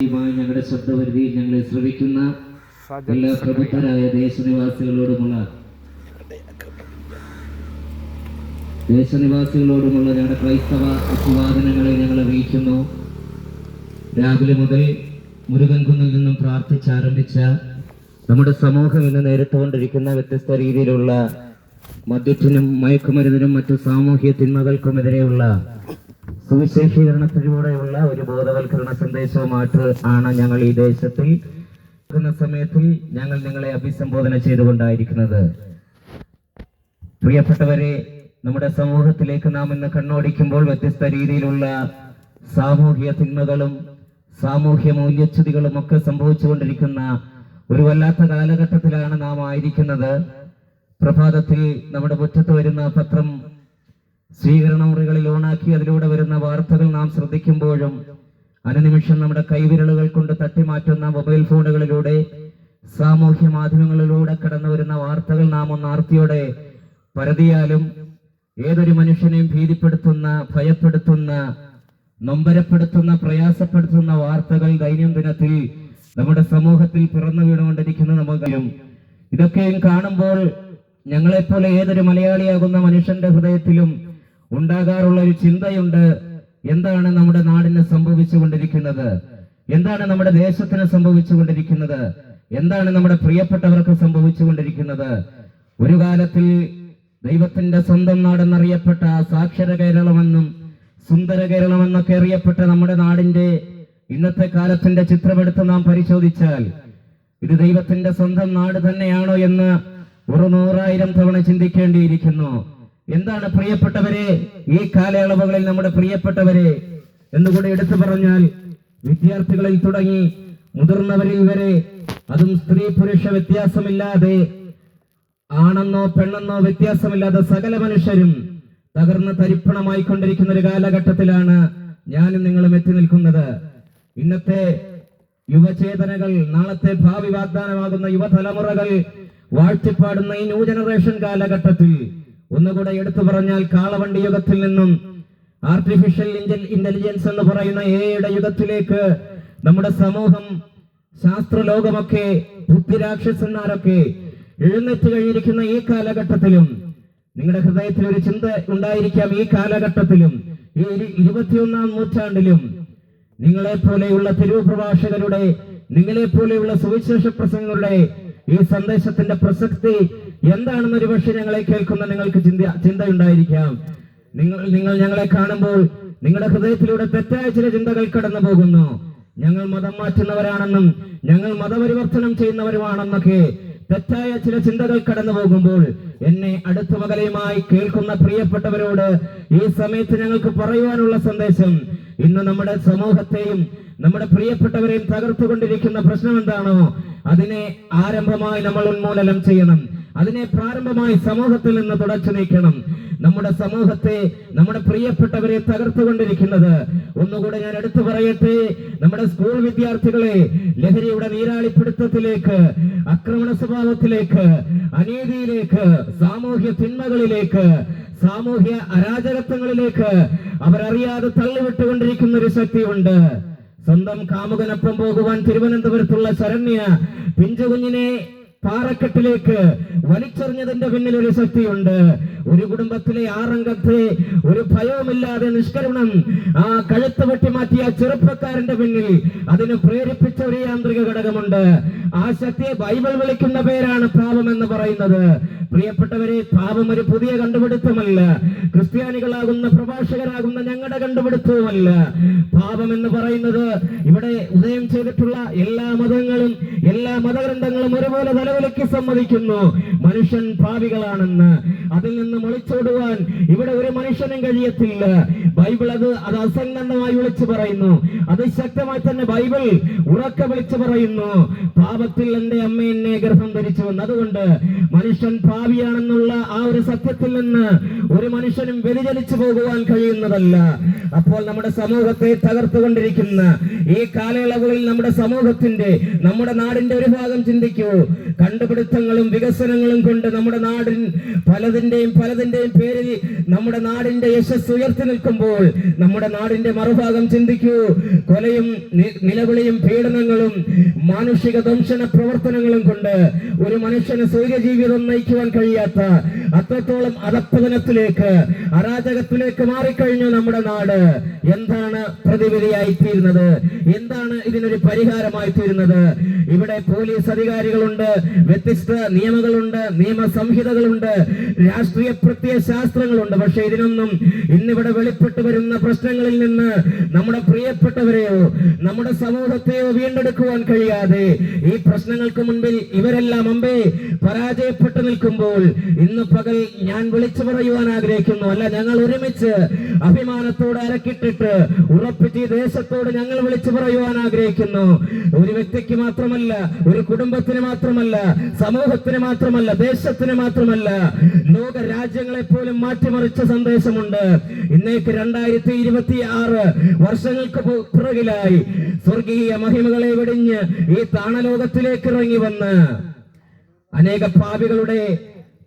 ഞങ്ങളുടെ ശബ്ദപരിധിയിൽ ഞങ്ങളെ ശ്രവിക്കുന്ന എല്ലാ പ്രബുദ്ധരായ ദേശനിവാസികളോടുമുള്ള ദേശനിവാസികളോടുമുള്ള ഞങ്ങളുടെ ക്രൈസ്തവ അഭിവാദനങ്ങളെ ഞങ്ങൾ അറിയിക്കുന്നു. രാവിലെ മുതൽ മുരുകൻകുന്നിൽ നിന്നും പ്രാർത്ഥിച്ചാരംഭിച്ച നമ്മുടെ സമൂഹം ഇന്ന് നേരിട്ടുകൊണ്ടിരിക്കുന്ന വ്യത്യസ്ത രീതിയിലുള്ള മദ്യത്തിനും മയക്കുമരുന്നിനും മറ്റു സാമൂഹ്യ തിന്മകൾക്കുമെതിരെയുള്ള സുവിശേഷീകരണത്തിലൂടെയുള്ള ഒരു ബോധവൽക്കരണ സന്ദേശവുമായിട്ട് ആണ് ഞങ്ങൾ ഈ ദേശത്തിൽ സമയത്തിൽ ഞങ്ങൾ നിങ്ങളെ അഭിസംബോധന ചെയ്തുകൊണ്ടായിരിക്കുന്നത്. പ്രിയപ്പെട്ടവരെ നമ്മുടെ സമൂഹത്തിലേക്ക് നാം ഇന്ന് കണ്ണോടിക്കുമ്പോൾ വ്യത്യസ്ത രീതിയിലുള്ള സാമൂഹ്യ തിന്മകളും സാമൂഹ്യ മൂല്യച്യുതികളും ഒക്കെ സംഭവിച്ചുകൊണ്ടിരിക്കുന്ന ഒരു വല്ലാത്ത കാലഘട്ടത്തിലാണ് നാം ആയിരിക്കുന്നത്. പ്രഭാതത്തിൽ നമ്മുടെ മുറ്റത്ത് വരുന്ന പത്രം സ്വീകരണ മുറികളിൽ ഓണാക്കി അതിലൂടെ വരുന്ന വാർത്തകൾ നാം ശ്രദ്ധിക്കുമ്പോഴും അനുനിമിഷം നമ്മുടെ കൈവിരലുകൾ കൊണ്ട് തട്ടിമാറ്റുന്ന മൊബൈൽ ഫോണുകളിലൂടെ സാമൂഹ്യ മാധ്യമങ്ങളിലൂടെ കടന്നു വരുന്ന വാർത്തകൾ നാം ഒന്ന് ആർത്തിയോടെ പരതിയാലും ഏതൊരു മനുഷ്യനെയും ഭീതിപ്പെടുത്തുന്ന ഭയപ്പെടുത്തുന്ന നൊമ്പരപ്പെടുത്തുന്ന പ്രയാസപ്പെടുത്തുന്ന വാർത്തകൾ ദൈനംദിനത്തിൽ നമ്മുടെ സമൂഹത്തിൽ പിറന്നു വീണുകൊണ്ടിരിക്കുന്ന നമുക്കും ഇതൊക്കെയും കാണുമ്പോൾ ഞങ്ങളെപ്പോലെ ഏതൊരു മലയാളിയാകുന്ന മനുഷ്യന്റെ ഹൃദയത്തിലും ഉണ്ടാകാറുള്ള ഒരു ചിന്തയുണ്ട്. എന്താണ് നമ്മുടെ നാടിന് സംഭവിച്ചുകൊണ്ടിരിക്കുന്നത്? എന്താണ് നമ്മുടെ ദേശത്തിന് സംഭവിച്ചുകൊണ്ടിരിക്കുന്നത്? എന്താണ് നമ്മുടെ പ്രിയപ്പെട്ടവർക്ക് സംഭവിച്ചുകൊണ്ടിരിക്കുന്നത്? ഒരു കാലത്തിൽ ദൈവത്തിന്റെ സ്വന്തം നാടെന്നറിയപ്പെട്ട സാക്ഷര കേരളമെന്നും സുന്ദര കേരളമെന്നൊക്കെ അറിയപ്പെട്ട നമ്മുടെ നാടിന്റെ ഇന്നത്തെ കാലത്തിന്റെ ചിത്രമെടുത്ത് നാം പരിശോധിച്ചാൽ ഇത് ദൈവത്തിന്റെ സ്വന്തം നാട് തന്നെയാണോ എന്ന് ഒരു നൂറായിരം തവണ ചിന്തിക്കേണ്ടിയിരിക്കുന്നു. എന്താണ് പ്രിയപ്പെട്ടവരെ? ഈ കാലയളവുകളിൽ നമ്മുടെ പ്രിയപ്പെട്ടവരെ എന്നുകൂടി എടുത്തു പറഞ്ഞാൽ വിദ്യാർത്ഥികളിൽ തുടങ്ങി മുതിർന്നവരിൽ വരെ അതും സ്ത്രീ പുരുഷ വ്യത്യാസമില്ലാതെ ആണെന്നോ പെണ്ണെന്നോ വ്യത്യാസമില്ലാതെ സകല മനുഷ്യരും തകർന്ന് തരിപ്പണമായി കൊണ്ടിരിക്കുന്ന ഒരു കാലഘട്ടത്തിലാണ് ഞാനും നിങ്ങളും എത്തി നിൽക്കുന്നത്. ഇന്നത്തെ യുവചേതനകൾ നാളത്തെ ഭാവി വാഗ്ദാനമാകുന്ന യുവതലമുറകൾ വാഴ്ത്തിപ്പാടുന്ന ഈ ന്യൂ ജനറേഷൻ കാലഘട്ടത്തിൽ ഒന്നുകൂടെ എടുത്തു പറഞ്ഞാൽ കാളവണ്ടി യുഗത്തിൽ നിന്നും ആർട്ടിഫിഷ്യൽ ഇന്റലിജൻസ് എന്ന് പറയുന്ന എയുടെ യുഗത്തിലേക്ക് നമ്മുടെ സമൂഹം ശാസ്ത്ര ലോകമൊക്കെ ബുദ്ധിരാക്ഷസന്മാരൊക്കെ എഴുന്നേറ്റ് കഴിഞ്ഞിരിക്കുന്ന ഈ കാലഘട്ടത്തിലും നിങ്ങളുടെ ഹൃദയത്തിൽ ഒരു ചിന്ത ഉണ്ടായിരിക്കാം. ഈ കാലഘട്ടത്തിലും ഈ ഇരു- ഇരുപത്തിയൊന്നാം നൂറ്റാണ്ടിലും നിങ്ങളെ പോലെയുള്ള തെരുവ് പ്രഭാഷകരുടെ നിങ്ങളെ പോലെയുള്ള സുവിശേഷ പ്രസംഗങ്ങളുടെ ഈ സന്ദേശത്തിന്റെ പ്രസക്തി എന്താണെന്ന് ഒരുപക്ഷെ ഞങ്ങളെ കേൾക്കുന്ന നിങ്ങൾക്ക് ചിന്ത ചിന്തയുണ്ടായിരിക്കാം. നിങ്ങൾ നിങ്ങൾ ഞങ്ങളെ കാണുമ്പോൾ നിങ്ങളുടെ ഹൃദയത്തിലൂടെ തെറ്റായ ചില ചിന്തകൾ കടന്നു പോകുന്നു. ഞങ്ങൾ മതം മാറ്റുന്നവരാണെന്നും ഞങ്ങൾ മതപരിവർത്തനം ചെയ്യുന്നവരുമാണെന്നൊക്കെ തെറ്റായ ചില ചിന്തകൾ കടന്നു പോകുമ്പോൾ എന്നെ അടുത്ത മകലയുമായി കേൾക്കുന്ന പ്രിയപ്പെട്ടവരോട് ഈ സമയത്ത് ഞങ്ങൾക്ക് പറയുവാനുള്ള സന്ദേശം ഇന്ന് നമ്മുടെ സമൂഹത്തെയും നമ്മുടെ പ്രിയപ്പെട്ടവരെയും തകർത്തുകൊണ്ടിരിക്കുന്ന പ്രശ്നം എന്താണോ അതിനെ ആരംഭമായി നമ്മൾ ഉന്മൂലനം ചെയ്യണം. അതിനെ പ്രാരംഭമായി സമൂഹത്തിൽ നിന്ന് തുടച്ചു നീക്കണം. നമ്മുടെ സമൂഹത്തെ നമ്മുടെ പ്രിയപ്പെട്ടവരെ തകർത്തുകൊണ്ടിരിക്കുന്നത്. ഒന്നുകൂടെ ഞാൻ എടുത്തു പറയട്ടെ. നമ്മുടെ സ്കൂൾ വിദ്യാർത്ഥികളെ ലഹരിയുടെ നീരാളിപ്പിടുത്തത്തിലേക്ക് ആക്രമണ സ്വഭാവത്തിലേക്ക് അനീതിയിലേക്ക് സാമൂഹ്യ തിന്മകളിലേക്ക് സാമൂഹ്യ അരാജകത്വങ്ങളിലേക്ക് അവരറിയാതെ തള്ളിവിട്ടുകൊണ്ടിരിക്കുന്ന ഒരു ശക്തിയുണ്ട്. സ്വന്തം കാമുകനൊപ്പം പോകുവാൻ തിരുവനന്തപുരത്തുള്ള ശരണ്യ പിഞ്ചുകുഞ്ഞിനെ പാറക്കെട്ടിലേക്ക് വലിച്ചെറിഞ്ഞതിന്റെ പിന്നിൽ ഒരു ശക്തിയുണ്ട്. ഒരു കുടുംബത്തിലെ ആറംഗത്തെ ഒരു ഭയവുമില്ലാതെ നിഷ്കരണം ആ കഴുത്ത് വെട്ടി മാറ്റിയ ചെറുപ്പക്കാരന്റെ പിന്നിൽ അതിന് പ്രേരിപ്പിച്ച ഒരു യാന്ത്രിക ഘടകമുണ്ട്. ആ ശക്തിയെ ബൈബിൾ വിളിക്കുന്ന പേരാണ് പാപം എന്ന് പറയുന്നത്. പ്രിയപ്പെട്ടവരെ പാപം ഒരു പുതിയ കണ്ടുപിടുത്തമല്ല. ക്രിസ്ത്യാനികളാകുന്ന പ്രഭാഷകരാകുന്ന ഞങ്ങളുടെ കണ്ടുപിടുത്തവുമല്ല. പാപം എന്ന് പറയുന്നത് ഇവിടെ ഉദയം ചെയ്തിട്ടുള്ള എല്ലാ മതങ്ങളും എല്ലാ മതഗ്രന്ഥങ്ങളും ഒരുപോലെ തലവിലക്കി സമ്മതിക്കുന്നു. മനുഷ്യൻ പാപികളാണെന്ന് അതിൽ നിന്ന് ഒളിച്ചോടുവാൻ ഇവിടെ ഒരു മനുഷ്യനും കഴിയത്തില്ല. ബൈബിൾ അത് അത് അസംഗന്ധമായി വിളിച്ചു പറയുന്നു. അത് ശക്തമായി തന്നെ ബൈബിൾ ഉറക്കെ വിളിച്ചു പറയുന്നു. പാപത്തിൽ എന്റെ അമ്മ എന്നെ ഗ്രഹം ധരിച്ചു അതുകൊണ്ട് മനുഷ്യൻ പാപിയാണെന്നുള്ള ആ ഒരു സത്യത്തിൽ നിന്ന് ഒരു മനുഷ്യനും വ്യതിചലിച്ചു പോകുവാൻ കഴിയുന്നതല്ല. അപ്പോൾ നമ്മുടെ സമൂഹത്തെ തകർത്തുകൊണ്ടിരിക്കുന്ന ഈ കാലയളവുകളിൽ നമ്മുടെ സമൂഹത്തിന്റെ നമ്മുടെ നാടിന്റെ ഒരു ഭാഗം ചിന്തിക്കൂ. കണ്ടുപിടുത്തങ്ങളും വികസനങ്ങളും കൊണ്ട് നമ്മുടെ നാടിൻ പലതിന്റെയും പലതിന്റെയും പേരിൽ നമ്മുടെ നാടിന്റെ യശസ് ഉയർത്തി നിൽക്കുമ്പോൾ നമ്മുടെ നാടിന്റെ മറുഭാഗം ചിന്തിക്കൂ. കൊലയും നിലവിളിയും പീഡനങ്ങളും മാനുഷിക ദംശന പ്രവർത്തനങ്ങളും കൊണ്ട് ഒരു മനുഷ്യന് സൂര്യജീവിതം നയിക്കുവാൻ കഴിയാത്ത അത്രത്തോളം അധപ്പതനത്തിലേക്ക് അരാജകത്തിലേക്ക് മാറിക്കഴിഞ്ഞു നമ്മുടെ നാട്. എന്താണ് പ്രതിവിധിയായി തീരുന്നത് എന്താണ് ഇതിനൊരു പരിഹാരമായി തീരുന്നത് ഇവിടെ പോലീസ് അധികാരികളുണ്ട് വ്യത്യസ്ത നിയമങ്ങളുണ്ട് നിയമ സംഹിതകളുണ്ട് രാഷ്ട്രീയ പ്രത്യയ ശാസ്ത്രങ്ങളുണ്ട് പക്ഷെ ഇതിനൊന്നും ഇന്നിവിടെ വെളിപ്പെട്ടു വരുന്ന പ്രശ്നങ്ങളിൽ നിന്ന് നമ്മുടെ പ്രിയപ്പെട്ടവരെയോ നമ്മുടെ സമൂഹത്തെയോ വീണ്ടെടുക്കുവാൻ കഴിയാതെ ഈ പ്രശ്നങ്ങൾക്ക് മുൻപിൽ ഇവരെല്ലാം അമ്പേ പരാജയപ്പെട്ടു നിൽക്കുമ്പോൾ ഇന്ന് പകൽ ഞാൻ വിളിച്ചു പറയുവാൻ ആഗ്രഹിക്കുന്നു. അല്ല ഞങ്ങൾ ഒരുമിച്ച് അഭിമാനത്തോടെ അരക്കിട്ടിട്ട് ഉറപ്പിച്ച് ഈ ദേശത്തോട് ഞങ്ങൾ വിളിച്ചു പറയുവാൻ ആഗ്രഹിക്കുന്നു. ഒരു വ്യക്തിക്ക് മാത്രമല്ല ഒരു കുടുംബത്തിന് മാത്രമല്ല സമൂഹത്തിന് മാത്രമല്ല ദേശത്തിന് മാത്രമല്ല ലോക രാജ്യങ്ങളെ പോലും മാറ്റിമറിച്ച സന്ദേശമുണ്ട്. ഇന്നേക്ക് രണ്ടായിരത്തി ഇരുപത്തി ആറ് വർഷങ്ങൾക്ക് പിറകിലായി സ്വർഗീയ മഹിമകളെ വെടിഞ്ഞ് ഈ താണലോകത്തിലേക്ക് ഇറങ്ങി വന്ന് അനേക പാപികളുടെ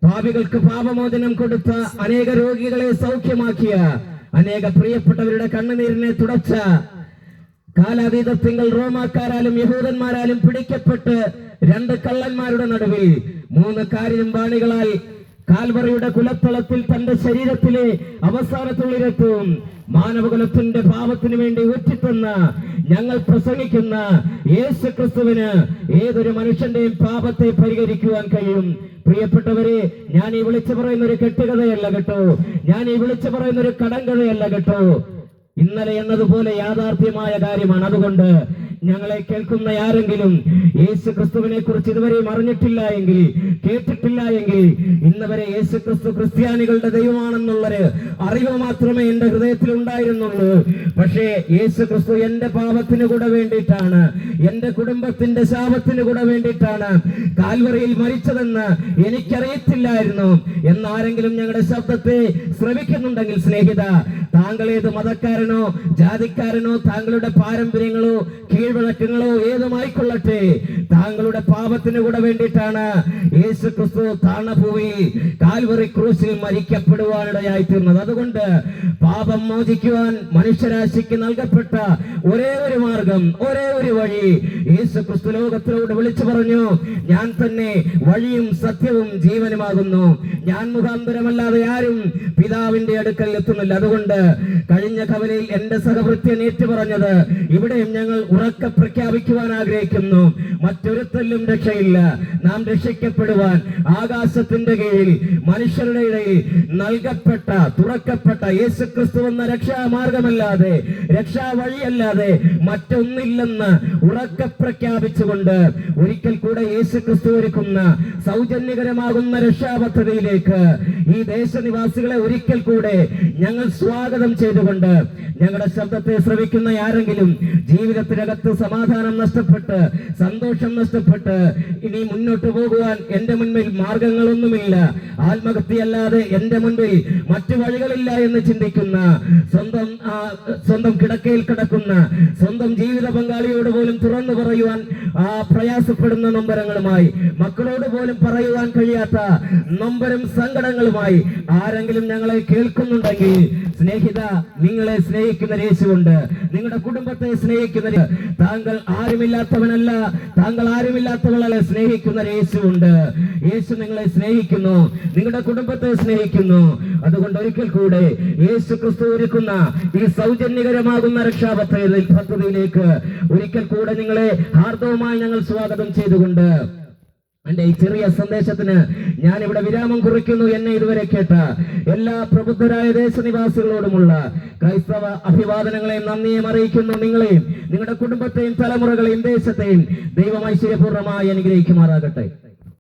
പാപികൾക്ക് പാപമോചനം കൊടുത്ത അനേക രോഗികളെ സൗഖ്യമാക്കിയ അനേക പ്രിയപ്പെട്ടവരുടെ കണ്ണുനീരിനെ തുടച്ച കാലാതീതത്തിങ്കൾ റോമാക്കാരാലും യഹൂദന്മാരാലും പിടിക്കപ്പെട്ട് രണ്ട് കള്ളന്മാരുടെ നടുവിൽ മൂന്ന് കാര്യം വാണികളാൽ കാൽവറയുടെ കുലത്തളത്തിൽ തന്റെ ശരീരത്തിലെ അവസാനത്തുള്ളിലെത്തും. മാനവകുലത്തിന്റെ പാപത്തിനു വേണ്ടി ഊറ്റിത്തന്ന ഞങ്ങൾ പ്രസംഗിക്കുന്ന യേശു ക്രിസ്തുവിന് ഏതൊരു മനുഷ്യന്റെയും പാപത്തെ പരിഹരിക്കുവാൻ കഴിയും. പ്രിയപ്പെട്ടവരെ ഞാൻ ഈ വിളിച്ചു പറയുന്ന ഒരു കെട്ടുകഥയല്ല കേട്ടോ. ഞാൻ ഈ വിളിച്ചു പറയുന്ന ഒരു കടങ്കഥയല്ല കേട്ടോ. ഇന്നലെ എന്നതുപോലെ യാഥാർത്ഥ്യമായ കാര്യമാണ്. അതുകൊണ്ട് ഞങ്ങളെ കേൾക്കുന്ന ആരെങ്കിലും യേശു ക്രിസ്തുവിനെ കുറിച്ച് ഇതുവരെയും അറിഞ്ഞിട്ടില്ല എങ്കിൽ കേട്ടിട്ടില്ല എങ്കിൽ ഇന്നവരെ യേശു ക്രിസ്തു ക്രിസ്ത്യാനികളുടെ ദൈവമാണെന്നുള്ളൊരു അറിവ് മാത്രമേ എന്റെ ഹൃദയത്തിൽ ഉണ്ടായിരുന്നുള്ളൂ പക്ഷേ യേശു ക്രിസ്തു എന്റെ പാപത്തിന് കൂടെ വേണ്ടിയിട്ടാണ് എന്റെ കുടുംബത്തിന്റെ ശാപത്തിന് കൂടെ വേണ്ടിയിട്ടാണ് കാൽവറിയിൽ മരിച്ചതെന്ന് എനിക്കറിയത്തില്ലായിരുന്നു. എന്നാരെങ്കിലും ഞങ്ങളുടെ ശബ്ദത്തെ ശ്രമിക്കുന്നുണ്ടെങ്കിൽ സ്നേഹിത താങ്കൾ ഏത് മതക്കാരനോ ജാതിക്കാരനോ താങ്കളുടെ പാരമ്പര്യങ്ങളോ കീഴ്വഴക്കങ്ങളോ ഏതുമായിക്കൊള്ളട്ടെ താങ്കളുടെ പാപത്തിന് കൂടെ വേണ്ടിയിട്ടാണ് യേശു ക്രിസ്തു താണഭൂമിയിൽ കാൽവറി ക്രൂസിൽ മരിക്കപ്പെടുവാനിടയായി തീർന്നത്. അതുകൊണ്ട് പാപം മോചിക്കുവാൻ മനുഷ്യരാശിക്ക് നൽകപ്പെട്ട ഒരേ ഒരു മാർഗം ഒരേ ഒരു വഴി യേശു ക്രിസ്തു ലോകത്തിലോട് വിളിച്ചു പറഞ്ഞു ഞാൻ തന്നെ വഴിയും സത്യവും ജീവനുമാകുന്നു. ഞാൻ മുഖാന്തരമല്ലാതെ ആരും പിതാവിന്റെ അടുക്കൽ എത്തുന്നില്ല. അതുകൊണ്ട് കഴിഞ്ഞ കവലയിൽ എന്റെ സഹവൃത്യൻ ഏറ്റു പറഞ്ഞത് ഇവിടെയും ഞങ്ങൾ ഉറക്ക പ്രഖ്യാപിക്കുവാൻ ആഗ്രഹിക്കുന്നു. മറ്റൊരുത്തല്ലും രക്ഷയില്ല. നാം രക്ഷിക്കപ്പെടുവാൻ ആകാശത്തിന്റെ കീഴിൽ മനുഷ്യരുടെ ഇടയിൽ നൽകപ്പെട്ട തുറക്കപ്പെട്ട യേശു ക്രിസ്തു എന്ന രക്ഷാമാർഗമല്ലാതെ രക്ഷാ വഴിയല്ലാതെ മറ്റൊന്നില്ലെന്ന് ഉറക്കെ പ്രഖ്യാപിച്ചുകൊണ്ട് ഒരിക്കൽ കൂടെ യേശു ക്രിസ്തു ഒരുക്കുന്ന സൗജന്യകരമാകുന്ന രക്ഷാ പദ്ധതിയിലേക്ക് ഈ ദേശനിവാസികളെ ഒരിക്കൽ കൂടെ ഞങ്ങൾ സ്വാഗതം ചെയ്തുകൊണ്ട് ഞങ്ങളുടെ ശബ്ദത്തെ ശ്രവിക്കുന്ന ആരെങ്കിലും ജീവിതത്തിനകത്ത് സമാധാനം നഷ്ടപ്പെട്ട് സന്തോഷം നഷ്ടപ്പെട്ട് ഇനി മുന്നോട്ട് പോകുവാൻ എന്റെ മുൻപിൽ മാർഗങ്ങളൊന്നുമില്ല. ആത്മഹത്യയല്ലാതെ എന്റെ മുൻപിൽ മറ്റു വഴികളില്ല എന്ന് ചിന്തിക്കുന്ന സ്വന്തം സ്വന്തം കിടക്കയിൽ കിടക്കുന്ന സ്വന്തം ജീവിത പങ്കാളിയോട് പോലും തുറന്നു പറയുവാൻ ആ പ്രയാസപ്പെടുന്ന നൊമ്പരങ്ങളുമായി മക്കളോട് പോലും പറയുവാൻ കഴിയാത്ത നൊമ്പരം സങ്കടങ്ങളുമായി ആരെങ്കിലും ഞങ്ങളെ കേൾക്കുന്നുണ്ടെങ്കിൽ സ്നേഹിത നിങ്ങളെ സ്നേഹിക്കുന്ന യേശുണ്ട് നിങ്ങളുടെ കുടുംബത്തെ സ്നേഹിക്കുന്ന താങ്കൾ ആരുമില്ലാത്തവനല്ല. താങ്കൾ ആരുമില്ലാത്തവളെ സ്നേഹിക്കുന്ന രേശുണ്ട് യേശു നിങ്ങളെ സ്നേഹിക്കുന്നു. നിങ്ങളുടെ കുടുംബത്തെ സ്നേഹിക്കുന്നു. അതുകൊണ്ട് ഒരിക്കൽ കൂടെ യേശു ക്രിസ്തു ഒരുക്കുന്ന ഈ സൗജന്യകരമാകുന്ന രക്ഷാ പദ്ധതി പദ്ധതിയിലേക്ക് ഒരിക്കൽ കൂടെ നിങ്ങളെ ഹാർദവുമായി ഞങ്ങൾ സ്വാഗതം ചെയ്തുകൊണ്ട് എന്റെ ഈ ചെറിയ സന്ദേശത്തിന് ഞാൻ ഇവിടെ വിരാമം കുറിക്കുന്നു എന്നെ ഇതുവരെ കേട്ട എല്ലാ പ്രബുദ്ധരായ ദേശനിവാസികളോടുമുള്ള ക്രൈസ്തവ അഭിവാദനങ്ങളെയും നന്ദിയും അറിയിക്കുന്നു നിങ്ങളെയും നിങ്ങളുടെ കുടുംബത്തെയും തലമുറകളെയും ദേശത്തെയും ദൈവം ഐശ്വര്യപൂർണമായി അനുഗ്രഹിക്കുമാറാകട്ടെ.